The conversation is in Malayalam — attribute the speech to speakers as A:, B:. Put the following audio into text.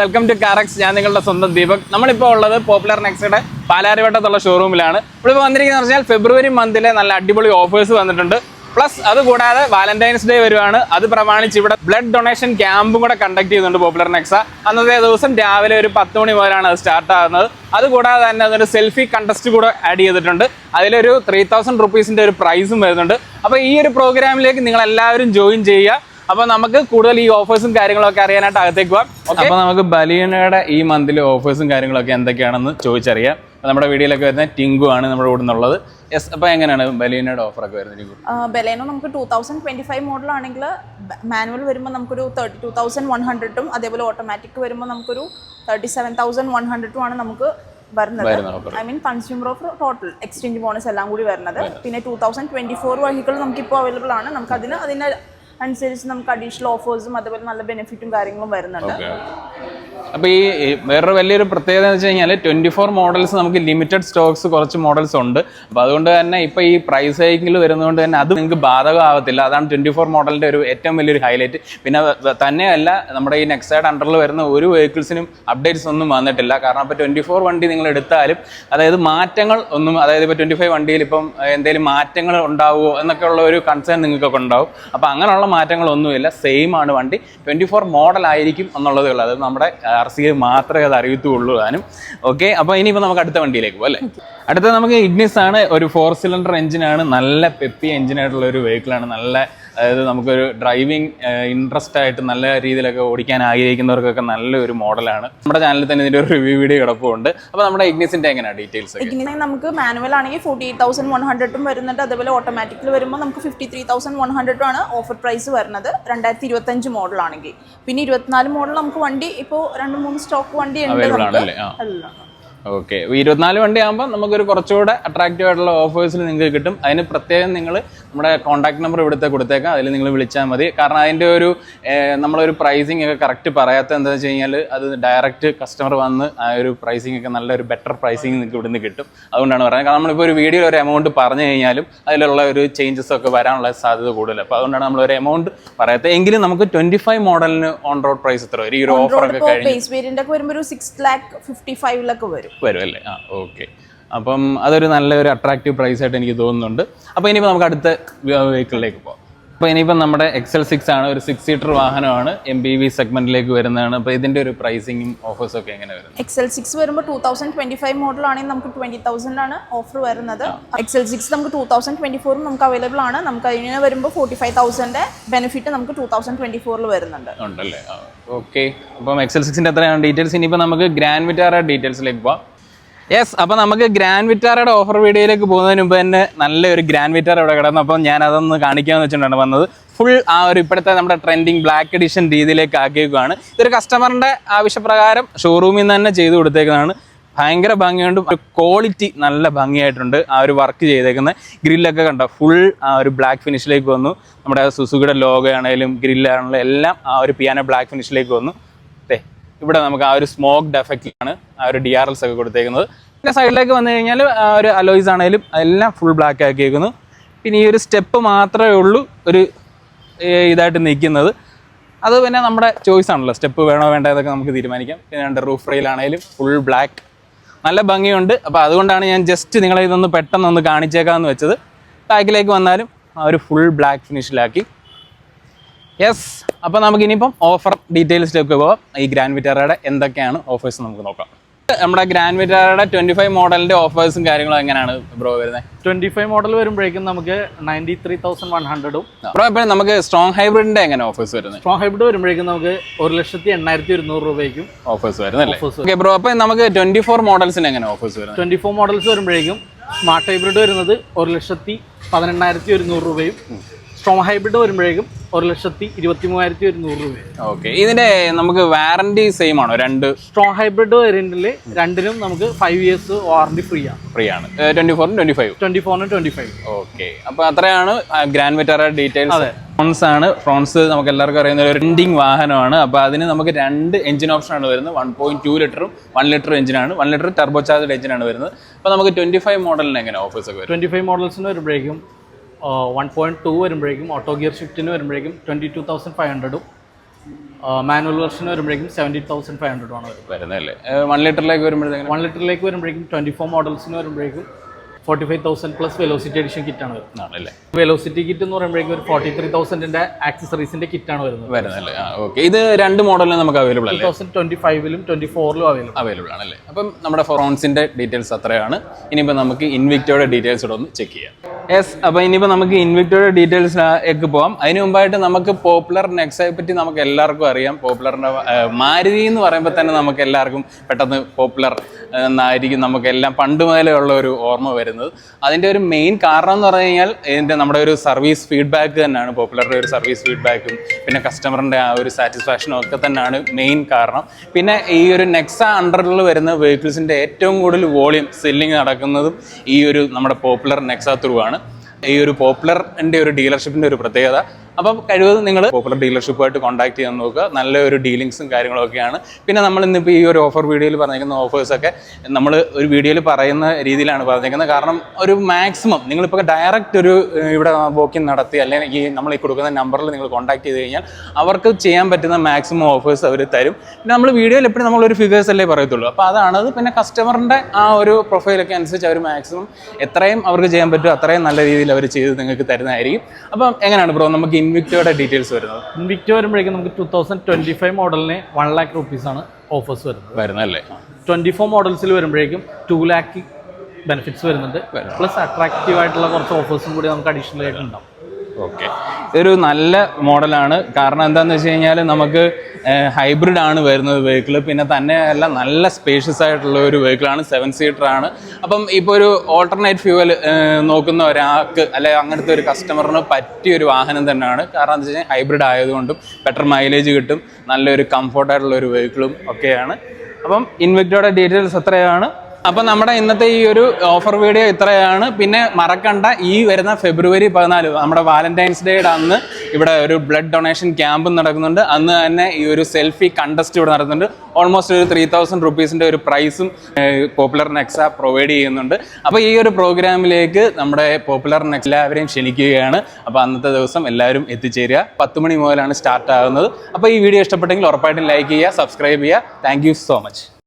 A: വെൽക്കം ടു കാറക്സ് ഞാൻ നിങ്ങളുടെ സ്വന്തം ദീപക്. നമ്മളിപ്പോൾ ഉള്ളത് പോപ്പുലർ നെക്സയുടെ പാലാരിവട്ടത്തുള്ള ഷോറൂമിലാണ് ഇപ്പോൾ വന്നിരിക്കുന്നത് പറഞ്ഞാൽ ഫെബ്രുവരി മന്തിലെ നല്ല അടിപൊളി ഓഫേഴ്സ് വന്നിട്ടുണ്ട്. പ്ലസ് അത് കൂടാതെ വാലന്റൈൻസ് ഡേ വരുവാണ്. അത് പ്രമാണിച്ച് ഇവിടെ ബ്ലഡ് ഡൊണേഷൻ ക്യാമ്പും കൂടെ കണ്ടക്ട് ചെയ്യുന്നുണ്ട് പോപ്പുലർ നെക്സ അന്നത്തെ ദിവസം രാവിലെ ഒരു പത്ത് മണി മുതലാണ് അത് സ്റ്റാർട്ട് ആകുന്നത്. അതുകൂടാതെ തന്നെ അതൊരു സെൽഫി കണ്ടസ്റ്റ് കൂടെ ആഡ് ചെയ്തിട്ടുണ്ട്. അതിലൊരു ത്രീ തൗസൻഡ് റുപ്പീസിന്റെ ഒരു പ്രൈസും വരുന്നുണ്ട്. അപ്പോൾ ഈ ഒരു പ്രോഗ്രാമിലേക്ക് നിങ്ങൾ എല്ലാവരും ജോയിൻ ചെയ്യുക. അപ്പൊ നമുക്ക് കൂടുതൽ ഈ ഓഫേഴ്സും കാര്യങ്ങളൊക്കെ അറിയാനായിട്ട് അകത്തേക്ക് പോവാം. അപ്പൊ നമുക്ക് ബലീനയുടെ ഈ മന്തിലെ ഓഫേഴ്സും കാര്യങ്ങളൊക്കെ എന്തൊക്കെയാണെന്ന് ചോദിച്ചറിയാം. നമ്മുടെ വീഡിയോയിലൊക്കെ വരുന്ന ടിങ്കു ആണ് നമ്മുടെ കൂടെ നിന്നുള്ളത്. യെസ് അപ്പൊ എങ്ങനെയാണ് ബലീനയുടെ ഒക്കെ വരുന്നത് ബലേനോ
B: ബെലേനോ നമുക്ക് two thousand twenty five model ആണെങ്കിൽ മാനുവൽ വരുമ്പോൾ നമുക്കൊരു തേർട്ടി ടു തൗസൻഡ് വൺ ഹൺഡ്രഡും അതേപോലെ ഓട്ടോമാറ്റിക് വരുമ്പോൾ നമുക്കൊരു തേർട്ടി സെവൻ തൗസൻഡ് വൺ ഹൺഡ്രഡും ആണ് നമുക്ക് വരുന്നത്. I mean consumer offer total exchange bonus എല്ലാം കൂടി വരുന്നത്. പിന്നെ two thousand twenty four vehicle നമുക്കിപ്പോൾ അവൈലബിൾ ആണ്. നമുക്ക് അതിന് അതിന് അനുസരിച്ച് നമുക്ക് അഡീഷണൽ ഓഫേഴ്സും അതുപോലെ നല്ല ബെനിഫിറ്റും കാര്യങ്ങളും വരുന്നുണ്ട്.
A: അപ്പൊ ഈ വേറൊരു വലിയൊരു പ്രത്യേകത എന്ന് വെച്ച് കഴിഞ്ഞാൽ ട്വന്റി ഫോർ മോഡൽസ് നമുക്ക് ലിമിറ്റഡ് സ്റ്റോക്സ് കുറച്ച് മോഡൽസ് ഉണ്ട്. അപ്പൊ അതുകൊണ്ട് തന്നെ ഇപ്പൊ ഈ പ്രൈസ് ഹൈക്കിൽ വരുന്നതുകൊണ്ട് തന്നെ അത് നിങ്ങൾക്ക് ബാധകമാവത്തില്ല അതാണ് ട്വന്റി ഫോർ മോഡലിന്റെ ഒരു ഏറ്റവും വലിയൊരു ഹൈലൈറ്റ് പിന്നെ തന്നെയല്ല നമ്മുടെ ഈ നെക്സൈഡ് അണ്ടറിൽ വരുന്ന ഒരു വെഹിക്കിൾസിനും അപ്ഡേറ്റ്സ് ഒന്നും വന്നിട്ടില്ല. കാരണം ഇപ്പോൾ ട്വന്റി ഫോർ വണ്ടി നിങ്ങൾ എടുത്താലും അതായത് മാറ്റങ്ങൾ ഒന്നും അതായത് ഇപ്പോൾ ട്വന്റി ഫൈവ് വണ്ടിയിൽ ഇപ്പം എന്തെങ്കിലും മാറ്റങ്ങൾ ഉണ്ടാവുമോ എന്നൊക്കെ ഉള്ള ഒരു കൺസേൺ നിങ്ങൾക്കൊക്കെ ഉണ്ടാവും. അപ്പോൾ അങ്ങനെയുള്ള മാറ്റങ്ങളൊന്നുമില്ല. സെയിം ആണ് വണ്ടി. ട്വന്റി ഫോർ മോഡൽ ആയിരിക്കും എന്നുള്ളതേ ഉള്ളൂ. അത് നമ്മുടെ ആർ സി മാത്രമേ അത് അറിയത്തുള്ളൂ താനും. ഓക്കെ അപ്പോൾ ഇനിയിപ്പോൾ നമുക്ക് അടുത്ത വണ്ടിയിലേക്ക് പോകും അല്ലേ? അടുത്ത നമുക്ക് ഇഗ്നിസ് ആണ്. ഒരു ഫോർ സിലിണ്ടർ എഞ്ചിനാണ് നല്ല പെപ്പി എഞ്ചിനായിട്ടുള്ള ഒരു വെഹിക്കിളാണ് നല്ല അതായത് നമുക്കൊരു ഡ്രൈവിംഗ് ഇൻട്രസ്റ്റ് ആയിട്ട് നല്ല രീതിയിലൊക്കെ ഓടിക്കാൻ ആഗ്രഹിക്കുന്നവർക്കൊക്കെ നല്ലൊരു മോഡലാണ്. നമ്മുടെ ചാനലിൽ തന്നെ ഇതിന്റെ ഒരു റിവ്യൂ വീഡിയോ കിടപ്പുണ്ട്. അപ്പോൾ നമ്മുടെ ഇഗ്നിസിന്റെ എങ്ങനെയാണ് ഡീറ്റെയിൽസ്
B: ഇങ്ങനെ നമുക്ക് മാനുവൽ ആണെങ്കിൽ ഫോർട്ടി എയ്റ്റ് തൗസൻഡ് വൺ ഹൺഡ്രഡും വരുന്നുണ്ട്. അതേപോലെ ഓട്ടോമാറ്റിക്കിൽ വരുമ്പോൾ നമുക്ക് ഫിഫ്റ്റി ത്രീ തൗസൻഡ് വൺ ഹൺഡ്രഡും ആണ് ഓഫർ പ്രൈസ് വരുന്നത്. രണ്ടായിരത്തി ഇരുപത്തഞ്ച് മോഡലാണെങ്കിൽ പിന്നെ ഇരുപത്തിനാല് മോഡൽ നമുക്ക് വണ്ടി ഇപ്പോൾ രണ്ട് മൂന്ന് സ്റ്റോക്ക് വണ്ടി ഉണ്ട് നമുക്ക്.
A: ഓക്കെ ഇരുപത്തിനാല് വണ്ടി ആകുമ്പോൾ നമുക്കൊരു കുറച്ചുകൂടെ അട്രാക്റ്റീവ് ആയിട്ടുള്ള ഓഫേഴ്സിൽ നിങ്ങൾക്ക് കിട്ടും. അതിന് പ്രത്യേകം നിങ്ങൾ നമ്മുടെ കോൺടാക്ട് നമ്പർ ഇവിടുത്തെ കൊടുത്തേക്കാം. അതിൽ നിങ്ങൾ വിളിച്ചാൽ മതി. കാരണം അതിന്റെ ഒരു നമ്മളൊരു പ്രൈസിങ് ഒക്കെ കറക്റ്റ് പറയാത്ത എന്താണെന്ന് വെച്ച് കഴിഞ്ഞാൽ അത് ഡയറക്റ്റ് കസ്റ്റമർ വന്ന് ആ ഒരു പ്രൈസിങ് ഒക്കെ നല്ലൊരു ബെറ്റർ പ്രൈസിങ് നിങ്ങൾക്ക് ഇവിടുന്ന് കിട്ടും. അതുകൊണ്ടാണ് പറയുന്നത്. കാരണം നമ്മളിപ്പോൾ ഒരു വീഡിയോയിൽ ഒരു എമൗണ്ട് പറഞ്ഞു കഴിഞ്ഞാലും അതിലുള്ള ഒരു ചേഞ്ചസ് ഒക്കെ വരാനുള്ള സാധ്യത കൂടുതൽ അപ്പോൾ അതുകൊണ്ടാണ് നമ്മൾ ഒരു എമൗണ്ട് പറയാത്തത്. എങ്കിലും നമുക്ക് ട്വന്റി ഫൈവ് മോഡലിന് ഓൺ റോഡ് പ്രൈസ് എത്ര വരും? ഈ ഒരു ഓഫർ ഒക്കെ കഴിഞ്ഞ്.
B: വരുമ്പോൾ ഒരു സിക്സ് ലാക്ക് ഫിഫ്റ്റി ഫൈവിലൊക്കെ വരും.
A: വരും അല്ലേ ആ ഓക്കെ അപ്പം അതൊരു നല്ലൊരു അട്രാക്റ്റീവ് പ്രൈസ് ആയിട്ട് എനിക്ക് തോന്നുന്നുണ്ട്. അപ്പോൾ ഇനിയിപ്പോൾ നമുക്ക് അടുത്ത വെഹിക്കിളിലേക്ക് പോകാം. അപ്പോൾ ഇനിയിപ്പം നമ്മുടെ എക്സൽ സിക്സ് ആണ് ഒരു സിക്സ് സീറ്റർ വാഹനമാണ് എം ബി വി സെഗ്മെന്റിലേക്ക് വരുന്നതാണ്. അപ്പോൾ ഇതിന്റെ ഒരു പ്രൈസിങ്ങും ഓഫേഴ്സും ഒക്കെ എങ്ങനെ വരും
B: എക്സൽ സിക്സ് വരുമ്പോൾ two thousand twenty five model ആണെങ്കിൽ നമുക്ക് ട്വന്റി തൗസൻഡ് ആണ് ഓഫർ വരുന്നത് എക്സൽ സിക്സ് നമുക്ക് ടൂ തൗസൻഡ് ട്വന്റി ഫോറും നമുക്ക് അവൈലബിൾ ആണ്. നമുക്ക് അതിന് വരുമ്പോൾ ഫോർട്ടി ഫൈവ് തൗസൻഡ് ബെനിഫിറ്റ് നമുക്ക് ടൂ തൗസൻഡ് ട്വന്റി ഫോറിൽ വരുന്നുണ്ട്.
A: ഉണ്ടല്ലേ? ഓക്കെ അപ്പം എക്സൽ സിക്സിന്റെ എത്രയാണ് ഡീറ്റെയിൽസ് ഇനിയിപ്പോൾ നമുക്ക് ഗ്രാൻഡ് വിറ്റാറ ഡീറ്റെയിൽസിലേക്ക് പോവാം. യെസ് അപ്പോൾ നമുക്ക് ഗ്രാൻഡ് വിറ്റാറയുടെ ഓഫർ വീഡിയോയിലേക്ക് പോകുന്നതിന് മുമ്പ് തന്നെ നല്ലൊരു ഗ്രാൻഡ് വിറ്റാർ ഇവിടെ കിടന്നു. അപ്പം ഞാൻ അതൊന്ന് കാണിക്കാമെന്ന് വെച്ചിട്ടാണ് വന്നത്. ഫുൾ ആ ഒരു ഇപ്പോഴത്തെ നമ്മുടെ ട്രെൻഡിങ് ബ്ലാക്ക് എഡിഷൻ രീതിയിലേക്ക് ആക്കിയേക്കുവാണ്. ഇതൊരു കസ്റ്റമറിന്റെ ആവശ്യപ്രകാരം ഷോറൂമിൽ നിന്ന് തന്നെ ചെയ്തു കൊടുത്തേക്കുന്നതാണ്. ഭയങ്കര ഭംഗിയുണ്ട് ഒരു ക്വാളിറ്റി നല്ല ഭംഗിയായിട്ടുണ്ട് ആ ഒരു വർക്ക് ചെയ്തേക്കുന്നത്. ഗ്രില്ലൊക്കെ കണ്ടോ? ഫുൾ ആ ഒരു ബ്ലാക്ക് ഫിനിഷിലേക്ക് വന്നു. നമ്മുടെ സുസുകിയുടെ ലോഗോ ആണെങ്കിലും ഗ്രില്ലാണെങ്കിലും എല്ലാം ആ ഒരു പിയാനോ ബ്ലാക്ക് ഫിനിഷിലേക്ക് വന്നു. ദേ ഇവിടെ നമുക്ക് ആ ഒരു സ്മോക്ഡ് എഫക്റ്റിലാണ് ആ ഒരു ഡി ആർ എൽസ് ഒക്കെ കൊടുത്തേക്കുന്നത്. പിന്നെ സൈഡിലേക്ക് വന്നു കഴിഞ്ഞാൽ ഒരു അലോയ്സ് ആണെങ്കിലും എല്ലാം ഫുൾ ബ്ലാക്ക് ആക്കിയേക്കുന്നു. പിന്നെ ഈ ഒരു സ്റ്റെപ്പ് മാത്രമേ ഉള്ളൂ ഒരു ഇതായിട്ട് നിൽക്കുന്നത്. അത് പിന്നെ നമ്മുടെ ചോയ്സ് ആണല്ലോ. സ്റ്റെപ്പ് വേണോ വേണ്ടോ എന്നൊക്കെ നമുക്ക് തീരുമാനിക്കാം. പിന്നെ രണ്ട് റൂഫ് റെയിലാണെങ്കിലും ഫുൾ ബ്ലാക്ക് നല്ല ഭംഗിയുണ്ട്. അപ്പോൾ അതുകൊണ്ടാണ് ഞാൻ ജസ്റ്റ് നിങ്ങളെ ഇതൊന്ന് പെട്ടെന്ന് ഒന്ന് കാണിച്ചേക്കാമെന്ന് വെച്ചത് ബാക്കിലേക്ക് വന്നാലും ആ ഒരു ഫുൾ ബ്ലാക്ക് ഫിനിഷിലാക്കി യെസ് അപ്പോൾ നമുക്ക് ഇനിയിപ്പം ഓഫർ ഡീറ്റെയിൽസിലേക്ക് പോകാം ഈ ഗ്രാൻഡ് വിറ്റാറയുടെ എന്തൊക്കെയാണ് ഓഫേഴ്സ് നമുക്ക് നോക്കാം. നമ്മുടെ ഗ്രാൻഡ് വിറ്റാറയുടെ ട്വന്റി ഫൈവ് മോഡലിന്റെ ഓഫേഴ്സും കാര്യങ്ങളും എങ്ങനെയാണ് ബ്രോ വരുന്നത്
C: ട്വന്റി ഫൈവ് മോഡൽ വരുമ്പോഴേക്കും നമുക്ക് നയന്റി ത്രീ തൗസൻഡ് വൺ ഹൺഡ്രഡും
A: ബ്രോ ഇപ്പോൾ നമുക്ക് സ്ട്രോങ് ഹൈബ്രിഡിന്റെ എങ്ങനെ ഓഫേഴ്സ് വരുന്നത്
C: സ്ട്രോങ് ഹൈബ്രിഡ് വരുമ്പോഴേക്കും നമുക്ക് ഒരു ലക്ഷത്തി എണ്ണായിരത്തി ഒരുന്നൂറ് രൂപയ്ക്കും
A: ഓഫേഴ്സ് വരുന്നല്ലേ? ഓക്കെ ബ്രോ അപ്പോൾ നമുക്ക് ട്വന്റി ഫോർ മോഡൽസിന് എങ്ങനെ ഓഫേഴ്സ് വരുന്നത്
C: ട്വന്റി ഫോർ മോഡൽസ് വരുമ്പോഴേക്കും സ്മാർട്ട് ഹൈബ്രിഡ് വരുന്നത് ഒരു ലക്ഷത്തി പതിനെണ്ണായിരത്തി ഒരുന്നൂറ് രൂപയും. സ്ട്രോങ് ഹൈബ്രിഡ് വരുമ്പോഴേക്കും ഒരു ലക്ഷത്തി ഇരുപത്തി മൂവായിരത്തി ഒരുന്നൂറ് രൂപ.
A: ഓക്കെ ഇതിന്റെ നമുക്ക് വാറന്റി സെയിം ആണോ? രണ്ട്
C: സ്ട്രോങ് ഹൈബ്രിഡ് വേരിയന്റിൽ രണ്ടിനും നമുക്ക് ഫൈവ് ഇയേഴ്സ് വാറന്റി ഫ്രീ ആണ്.
A: ഫ്രീ ആണ്. ട്വന്റി ഫോറും ട്വന്റി ഫൈവ്
C: ട്വന്റി ഫോറിനും ട്വന്റി ഫൈവ്
A: ഓക്കെ അപ്പൊ അത്രയാണ് ഗ്രാൻഡ് വെറ്റാറ ഡീറ്റെയിൽസ് അതെ. ഫ്രോൺസ് ആണ്. ഫ്രോൺസ് നമുക്ക് എല്ലാവർക്കും അറിയുന്ന ഒരു റെൻഡിങ് വാഹനമാണ്. അപ്പൊ അതിന് നമുക്ക് രണ്ട് എഞ്ചിൻ ഓപ്ഷൻ ആണ് വരുന്നത്. വൺ പോയിന്റ് ടു ലിറ്ററും വൺ ലിറ്റർ എഞ്ചിനാണ് വൺ ലിറ്റർ ടർബോ ചാർജ് എഞ്ചിനാണ് വരുന്നത്. അപ്പൊ നമുക്ക് ട്വന്റി ഫൈവ് മോഡലിന് എങ്ങനെ ഓഫേഴ്സ് ഒക്കെ വരും?
C: ട്വന്റി ഫൈവ് മോഡൽസിന് വരുമ്പോഴേക്കും വൺ പോയിന്റ് ടു വരുമ്പോഴേക്കും ഓട്ടോ ഗിയർ ഷിഫ്റ്റിന് വരുമ്പോഴേക്കും ട്വന്റി ടു തൗസൻഡ് ഫൈവ് ഹൺഡ്രഡും മാനുവൽ വെർഷൻ വരുമ്പോഴേക്കും സെവന്റി തൗസൻഡ് ഫൈവ് ഹൺഡ്രഡ് ആണ് വരുന്നത്.
A: അല്ലേ വൺ ലിറ്ററിലേക്ക് വരുമ്പോഴത്തേക്കും
C: വൺ ലിറ്ററിലേക്ക് വരുമ്പോഴേക്കും ട്വന്റി ഫോർ മോഡൽസിന് വരുമ്പോഴേക്കും forty five thousand plus velocity edition കിറ്റാണ് വരുന്നത്. വെലോസിറ്റി കിറ്റ് എന്ന് പറയുമ്പോഴേക്കും ഒരു ഫോർട്ടി ത്രീ തൗസൻഡിന്റെ ആക്സസറീസിന്റെ കിറ്റാണ് വരുന്നത്.
A: വരുന്നല്ലേ ഓക്കെ ഇത് രണ്ട് മോഡലിലും നമുക്ക് അവൈലബിൾ
C: ആണ്
A: അല്ലേ
C: തൗസൻഡ് ട്വന്റി ഫൈവിലും ട്വന്റി ഫോറിലും അവൈലബിൾ
A: അവൈലബിൾ ആണല്ലേ. അപ്പം നമ്മുടെ ഫോറോൺസിന്റെ ഡീറ്റെയിൽസ് അത്രയാണ്. ഇനിയിപ്പോൾ നമുക്ക് ഇൻവിക്റ്റോയുടെ ഡീറ്റെയിൽസ് ഇവിടെ ഒന്ന് ചെക്ക് ചെയ്യാം. യെസ് അപ്പൊ ഇനിയിപ്പോ നമുക്ക് ഇൻവിക്ടോയുടെ ഡീറ്റെയിൽസിലേക്ക് പോവാം. അതിന് മുമ്പായിട്ട് നമുക്ക് പോപ്പുലർ നെക്സയെ പറ്റി നമുക്ക് എല്ലാവർക്കും അറിയാം. പോപ്പുലറിന്റെ മാരുതി എന്ന് പറയുമ്പോൾ തന്നെ നമുക്ക് എല്ലാവർക്കും പെട്ടെന്ന് പോപ്പുലർ എന്നായിരിക്കും നമുക്ക് എല്ലാം പണ്ട് മുതലേ ഉള്ള ഒരു ഓർമ്മ വരുന്നത്. അതിന്റെ ഒരു മെയിൻ കാരണം എന്ന് പറഞ്ഞു കഴിഞ്ഞാൽ ഇതിന്റെ നമ്മുടെ ഒരു സർവീസ് ഫീഡ്ബാക്ക് തന്നെയാണ്. പോപ്പുലറിന്റെ ഒരു സർവീസ് ഫീഡ്ബാക്കും പിന്നെ കസ്റ്റമറിന്റെ ആ ഒരു സാറ്റിസ്ഫാക്ഷനും ഒക്കെ തന്നെയാണ് മെയിൻ കാരണം. പിന്നെ ഈ ഒരു നെക്സ അണ്ടറിൽ വരുന്ന വെഹിക്കിൾസിന്റെ ഏറ്റവും കൂടുതൽ വോളിയം സെല്ലിങ് നടക്കുന്നതും ഈ ഒരു നമ്മുടെ പോപ്പുലർ നെക്സ ത്രൂ ആണ്. ഈ ഒരു പോപ്പുലറിന്റെ ഒരു ഡീലർഷിപ്പിന്റെ ഒരു പ്രത്യേകത അപ്പം കഴിവതും നിങ്ങൾ പോപ്പുലർ ഡീലർഷിപ്പുമായിട്ട് കോൺടാക്ട് ചെയ്യാൻ നോക്കുക. നല്ലൊരു ഡീലിങ്സും കാര്യങ്ങളൊക്കെയാണ്. പിന്നെ നമ്മൾ ഇന്നിപ്പോൾ ഈ ഒരു ഓഫർ വീഡിയോയിൽ പറഞ്ഞിരിക്കുന്ന ഓഫേഴ്സൊക്കെ നമ്മൾ ഒരു വീഡിയോയിൽ പറയുന്ന രീതിയിലാണ് പറഞ്ഞിരിക്കുന്നത്. കാരണം ഒരു മാക്സിമം നിങ്ങളിപ്പോൾ ഡയറക്റ്റ് ഒരു ഇവിടെ ബോക്കിംഗ് നടത്തി അല്ലെങ്കിൽ ഈ നമ്മൾ ഈ കൊടുക്കുന്ന നമ്പറിൽ നിങ്ങൾ കോൺടാക്ട് ചെയ്ത് കഴിഞ്ഞാൽ അവർക്ക് ചെയ്യാൻ പറ്റുന്ന മാക്സിമം ഓഫേഴ്സ് അവർ തരും. പിന്നെ നമ്മൾ വീഡിയോയിൽ എപ്പോഴും നമ്മളൊരു ഫിഗേഴ്സ് അല്ലേ പറയത്തുള്ളൂ. അപ്പോൾ അതാണത് പിന്നെ കസ്റ്റമറിന്റെ ആ ഒരു പ്രൊഫൈലൊക്കെ അനുസരിച്ച് അവർ മാക്സിമം എത്രയും അവർക്ക് ചെയ്യാൻ പറ്റുമോ അത്രയും നല്ല രീതിയിൽ അവർ ചെയ്ത് നിങ്ങൾക്ക് തരുന്നതായിരിക്കും. അപ്പം എങ്ങനെയാണ് ബ്രോ നമുക്ക് ഇൻവിക്റ്റോയുടെ ഡീറ്റെയിൽസ് വരുന്നത്?
C: ഇൻവിക്ടോ വരുമ്പോഴേക്കും നമുക്ക് ടൂ തൗസൻഡ് ട്വന്റി ഫൈവ് മോഡലിന് വൺ ലാക്ക് റുപ്പീസ് ആണ് ഓഫേഴ്സ് വരുന്നത്.
A: വരുന്നല്ലേ
C: ട്വന്റി ഫോർ മോഡൽസിൽ വരുമ്പോഴേക്കും ടു ലാക്ക് ബെനിഫിറ്റ്സ് വരുന്നുണ്ട്. പ്ലസ് അട്രാക്റ്റീവ് ആയിട്ടുള്ള കുറച്ച് ഓഫേഴ്സും കൂടി നമുക്ക് അഡീഷണൽ ആയിട്ട് ഉണ്ടാവും.
A: ഓക്കെ. ഇതൊരു നല്ല മോഡലാണ്. കാരണം എന്താണെന്ന് വെച്ച് കഴിഞ്ഞാൽ നമുക്ക് ഹൈബ്രിഡ് ആണ് വരുന്നത് വെഹിക്കിൾ പിന്നെ തന്നെ തന്നെയല്ല നല്ല സ്പേഷ്യസ് ആയിട്ടുള്ള ഒരു വെഹിക്കിളാണ് സെവൻ സീറ്റർ ആണ്. അപ്പം ഇപ്പോൾ ഒരു ഓൾട്ടർനേറ്റ് ഫ്യൂവൽ നോക്കുന്ന ഒരാൾക്ക് അല്ലെ അങ്ങനത്തെ ഒരു കസ്റ്റമറിന് പറ്റിയ ഒരു വാഹനം തന്നെയാണ്. കാരണം എന്താ വെച്ച് ഹൈബ്രിഡ് ആയതുകൊണ്ടും ബെറ്റർ മൈലേജ് കിട്ടും. നല്ലൊരു കംഫർട്ടായിട്ടുള്ള ഒരു വെഹിക്കിളും ഒക്കെയാണ്. അപ്പം ഇൻവെക്റ്റോയുടെ ഡീറ്റെയിൽസ് എത്രയാണ്? അപ്പം നമ്മുടെ ഇന്നത്തെ ഈ ഒരു ഓഫർ വീഡിയോ ഇത്രയാണ്. പിന്നെ മറക്കണ്ട ഈ വരുന്ന ഫെബ്രുവരി പതിനാല് നമ്മുടെ വാലന്റൈൻസ് ഡേയുടെ അന്ന് ഇവിടെ ഒരു ബ്ലഡ് ഡൊണേഷൻ ക്യാമ്പ് നടക്കുന്നുണ്ട്. അന്ന് തന്നെ ഈ ഒരു സെൽഫി കണ്ടസ്റ്റ് ഇവിടെ നടക്കുന്നുണ്ട്. ഓൾമോസ്റ്റ് ഒരു ത്രീ തൗസൻഡ് റുപ്പീസിന്റെ ഒരു പ്രൈസും പോപ്പുലർ നെക്സ പ്രൊവൈഡ് ചെയ്യുന്നുണ്ട്. അപ്പോൾ ഈ ഒരു പ്രോഗ്രാമിലേക്ക് നമ്മുടെ പോപ്പുലർ നെക്സ് എല്ലാവരെയും ക്ഷണിക്കുകയാണ്. അപ്പോൾ അന്നത്തെ ദിവസം എല്ലാവരും എത്തിച്ചേരുക. പത്ത് മണി മുതലാണ് സ്റ്റാർട്ട് ആകുന്നത്. അപ്പോൾ ഈ വീഡിയോ ഇഷ്ടപ്പെട്ടെങ്കിൽ ഉറപ്പായിട്ടും ലൈക്ക് ചെയ്യുക സബ്സ്ക്രൈബ് ചെയ്യുക. Thank so much